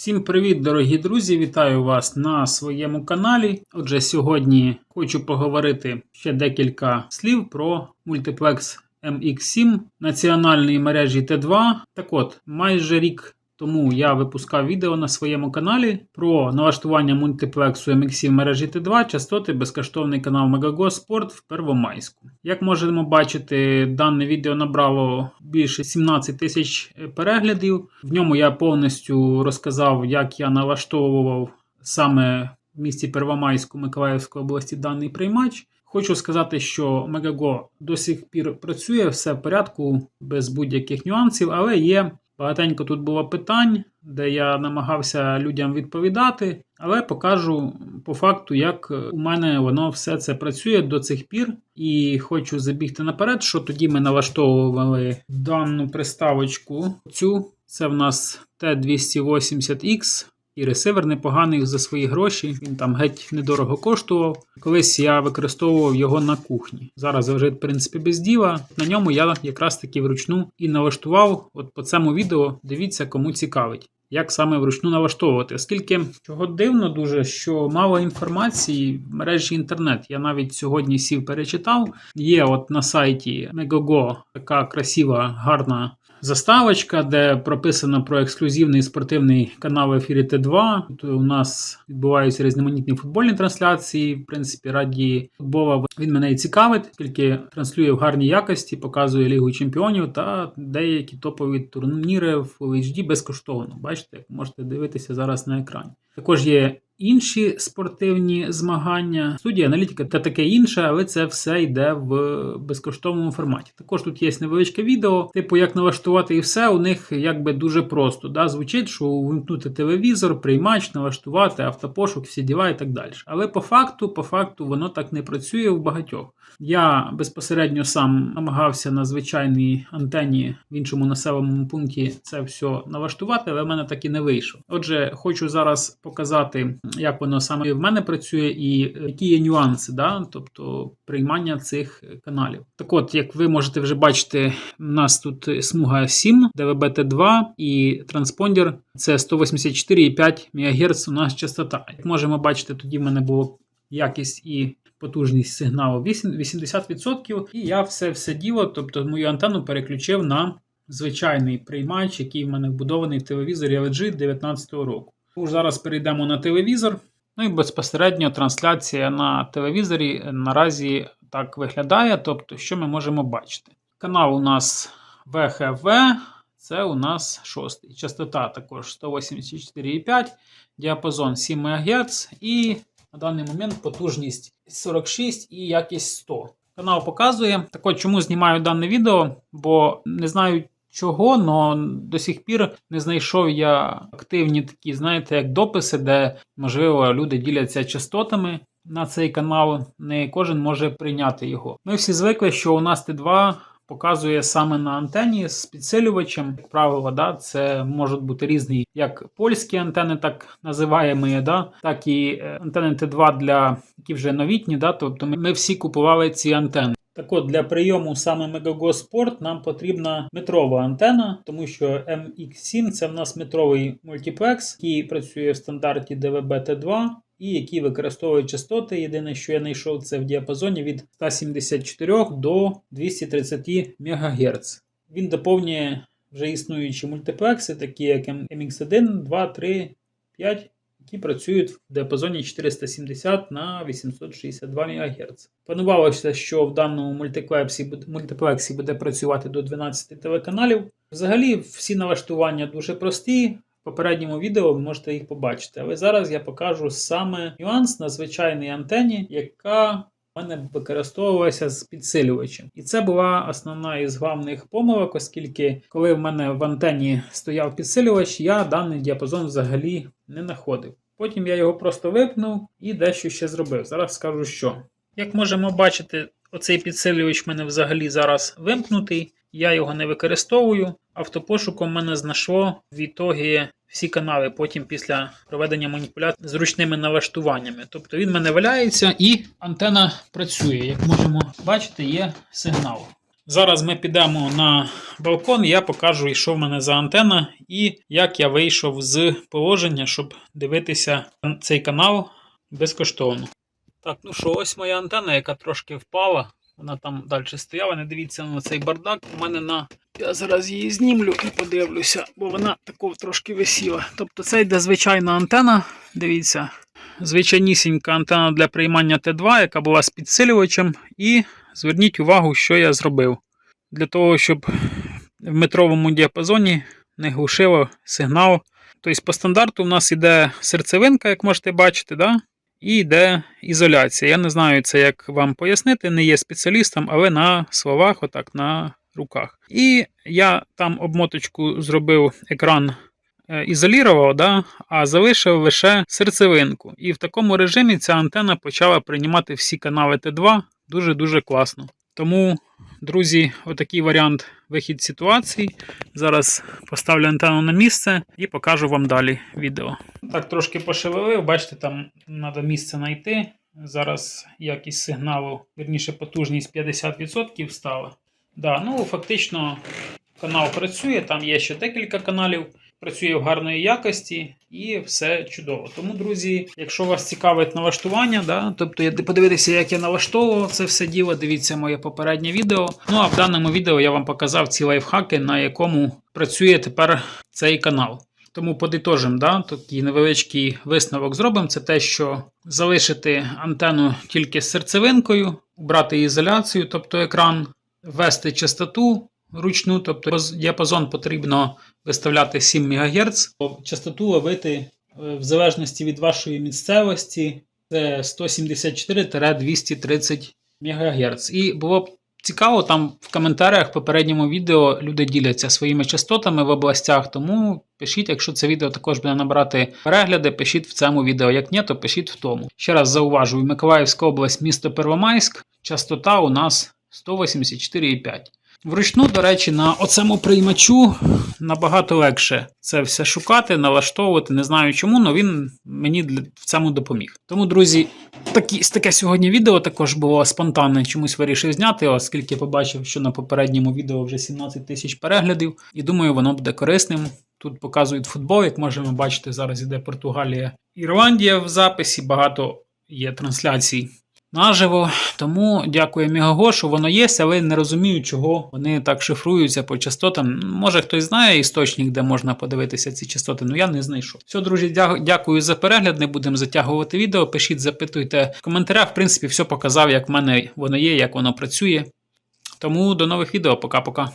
Всім привіт, дорогі друзі! Вітаю вас на своєму каналі. Отже, сьогодні хочу поговорити ще декілька слів про мультиплекс MX7 національної мережі Т2. Так от, майже рік тому я випускав відео на своєму каналі про налаштування мультиплексу MX7 в мережі Т2, частоти, безкоштовний канал Megago Спорт в Первомайську. Як можемо бачити, дане відео набрало більше 17 тисяч переглядів. В ньому я повністю розказав, як я налаштовував саме в місті Первомайську Миколаївської області даний приймач. Хочу сказати, що Megago до сих пір працює, все в порядку, без будь-яких нюансів, але є багатенько тут було питань, де я намагався людям відповідати, але покажу по факту, як у мене воно все це працює до цих пір. І хочу забігти наперед, що тоді ми налаштовували дану приставочку. Цю це в нас T280X. І ресивер непоганий за свої гроші. Він там геть недорого коштував. Колись я використовував його на кухні. Зараз вже, в принципі, без діла. На ньому я якраз таки вручну і налаштував. От по цьому відео дивіться, кому цікавить. Як саме вручну налаштовувати, оскільки чого дивно дуже, що мало інформації в мережі інтернет. Я навіть сьогодні сів перечитав. Є от на сайті Megogo така красива, гарна заставочка, де прописано про ексклюзивний спортивний канал в ефірі Т2. Тут у нас відбуваються різноманітні футбольні трансляції. В принципі, раді футбола він мене і цікавить, оскільки транслює в гарній якості, показує Лігу Чемпіонів та деякі топові турніри в HD безкоштовно. Бачите, як можете дивитися зараз на екрані. Також є інші спортивні змагання, студія аналітика та таке інше, але це все йде в безкоштовному форматі. Також тут є невеличке відео, типу як налаштувати і все. У них якби дуже просто. Да? Звучить, що увімкнути телевізор, приймач, налаштувати, автопошук, всі діла і так далі. Але по факту, по факту, воно так не працює в багатьох. Я безпосередньо сам намагався на звичайній антенні в іншому населеному пункті це все налаштувати, але в мене так і не вийшло. Отже, хочу зараз показати, як воно саме в мене працює і які є нюанси, да? тобто приймання цих каналів. Так от, як ви можете вже бачити, у нас тут смуга 7, DVB-T2 і транспондер це 184,5 МГц у нас частота. Як можемо бачити, тоді в мене було якість і потужність сигналу 80%. І я все все діло, тобто мою антенну переключив на звичайний приймач, який в мене вбудований в телевізорі LG 2019 року. Тож зараз перейдемо на телевізор. Ну і безпосередньо трансляція на телевізорі наразі так виглядає. Тобто, що ми можемо бачити? Канал у нас VHV, це у нас шостий. Частота також 184,5, діапазон 7 МГц і на даний момент потужність 46 і якість 100. Канал показує. Так от чому знімаю дане відео, бо не знаю чого, але до сих пір не знайшов я активні такі, знаєте, як дописи, де, можливо, люди діляться частотами на цей канал. Не кожен може прийняти його. Ми всі звикли, що у нас Т2 показує саме на антені з підсилювачем. Як правило, да, це можуть бути різні як польські антени, так називаємо, да, так і е, антени Т2 для які вже новітні. Да, тобто ми, всі купували ці антени. Так от, для прийому саме Megago Sport нам потрібна метрова антена, тому що MX7 це в нас метровий мультиплекс, який працює в стандарті DVB-T2 і який використовує частоти. Єдине, що я знайшов, це в діапазоні від 174 до 230 МГц. Він доповнює вже існуючі мультиплекси, такі як MX1, 2, 3, 5 які працюють в діапазоні 470 на 862 МГц. Планувалося, що в даному мультиплексі, мультиплексі буде працювати до 12 телеканалів. Взагалі, всі налаштування дуже прості. Попередньому відео ви можете їх побачити. Але зараз я покажу саме нюанс на звичайній антені, яка в мене використовувалася з підсилювачем. І це була основна із головних помилок, оскільки коли в мене в антені стояв підсилювач, я даний діапазон взагалі не знаходив. Потім я його просто випнув і дещо ще зробив. Зараз скажу що. Як можемо бачити, оцей підсилювач в мене взагалі зараз вимкнутий, я його не використовую. Автопошуком мене знайшло в ітогі всі канали потім після проведення маніпуляцій з ручними налаштуваннями. Тобто він мене валяється і антена працює. Як можемо бачити, є сигнал. Зараз ми підемо на балкон, я покажу, що в мене за антена і як я вийшов з положення, щоб дивитися цей канал безкоштовно. Так, ну що, ось моя антена, яка трошки впала. Вона там далі стояла. Не дивіться на цей бардак. У мене на. Я зараз її знімлю і подивлюся, бо вона тако трошки висіла. Тобто це йде звичайна антена. Дивіться, звичайнісінька антена для приймання Т2, яка була з підсилювачем. І зверніть увагу, що я зробив. Для того, щоб в метровому діапазоні не глушило сигнал. Тобто, по стандарту у нас йде серцевинка, як можете бачити, да? і йде ізоляція. Я не знаю це, як вам пояснити, не є спеціалістом, але на словах, отак, на руках. І я там обмоточку зробив екран е, ізолірував, да, а залишив лише серцевинку. І в такому режимі ця антена почала приймати всі канали Т2 дуже-дуже класно. Тому, друзі, отакий варіант вихід ситуації. Зараз поставлю антенну на місце і покажу вам далі відео. Так, трошки пошевелив, бачите, там треба місце знайти. Зараз якість сигналу, вірніше, потужність 50% стала. Да, ну, фактично, канал працює, там є ще декілька каналів, працює в гарної якості і все чудово. Тому, друзі, якщо вас цікавить налаштування, да, тобто подивитися, як я налаштовував це все діло, дивіться моє попереднє відео. Ну а в даному відео я вам показав ці лайфхаки, на якому працює тепер цей канал. Тому подитожимо, да, такий невеличкий висновок зробимо. Це те, що залишити антенну тільки з серцевинкою, убрати ізоляцію, тобто екран, ввести частоту ручну, тобто діапазон потрібно виставляти 7 МГц, частоту ловити е, в залежності від вашої місцевості. Це 174-230 МГц. І було б цікаво, там в коментарях в попередньому відео люди діляться своїми частотами в областях. Тому пишіть, якщо це відео також буде набрати перегляди, пишіть в цьому відео. Як ні, то пишіть в тому. Ще раз зауважую: Миколаївська область, місто Первомайськ, частота у нас 184,5. Вручну, до речі, на оцьому приймачу набагато легше це все шукати, налаштовувати. Не знаю чому, але він мені в цьому допоміг. Тому, друзі, такі, таке сьогодні відео також було спонтанне. Чомусь вирішив зняти, оскільки побачив, що на попередньому відео вже 17 тисяч переглядів, і думаю, воно буде корисним. Тут показують футбол, як можемо бачити, зараз іде Португалія, Ірландія в записі. Багато є трансляцій наживо. Тому дякую Мегаго, що воно є, але не розумію, чого вони так шифруються по частотам. Може хтось знає істочник, де можна подивитися ці частоти, але я не знайшов. Все, друзі, дякую за перегляд. Не будемо затягувати відео. Пишіть, запитуйте в коментарях. В принципі, все показав, як в мене воно є, як воно працює. Тому до нових відео. Пока-пока.